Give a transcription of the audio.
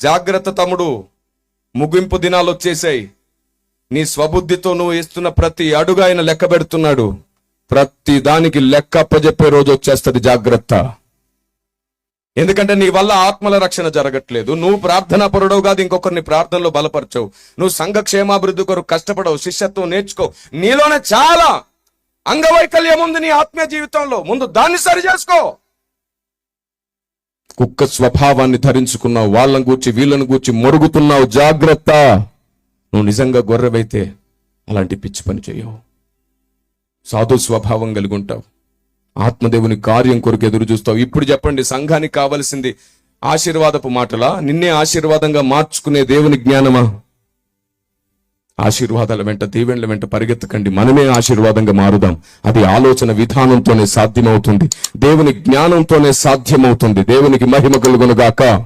జాగ్రత్త తమ్ముడు. ముగింపు దినాలు వచ్చేసాయి నీ స్వబుద్ధితో నువ్వు ఇస్తున్న ప్రతి అడుగు ఆయన లెక్క పెడుతున్నాడు. ప్రతి దానికి లెక్క అప్పజెప్పే రోజు వచ్చేస్తుంది జాగ్రత్త. ఎందుకంటే నీ వల్ల ఆత్మల రక్షణ జరగట్లేదు. నువ్వు ప్రార్థనా పరుడవు కాదు ఇంకొకరిని ప్రార్థనలో బలపరచవు. నువ్వు సంఘ క్షేమాభివృద్ధి కొరకు కష్టపడవు శిష్యత్వం నేర్చుకో. నీలోనే చాలా అంగవైకల్యం ఉంది నీ ఆత్మీయ జీవితంలో. ముందు దాన్ని సరి చేసుకో. కుక్క స్వభావాన్ని ధరించుకున్నావు వాళ్ళని గూర్చి వీళ్ళని గూర్చి మొరుగుతున్నావు జాగ్రత్త. నువ్వు నిజంగా గొర్రెవైతే అలాంటి పిచ్చి పని చేయవు. సాధు స్వభావం కలిగి ఉంటావు. ఆత్మదేవుని కార్యం కొరకు ఎదురు చూస్తావు. ఇప్పుడు చెప్పండి సంఘానికి కావలసింది ఆశీర్వాదపు మాటలా? నిన్నే ఆశీర్వాదంగా మార్చుకునే దేవుని జ్ఞానమా? ఆశీర్వాదాల వెంట దీవెనల వెంట పరిగెత్తకండి. మనమే ఆశీర్వాదంగా మారుదాం. అది ఆలోచన విధానంతోనే సాధ్యమవుతుంది. దేవుని జ్ఞానంతోనే సాధ్యమవుతుంది. దేవునికి మహిమ కలుగునుగాక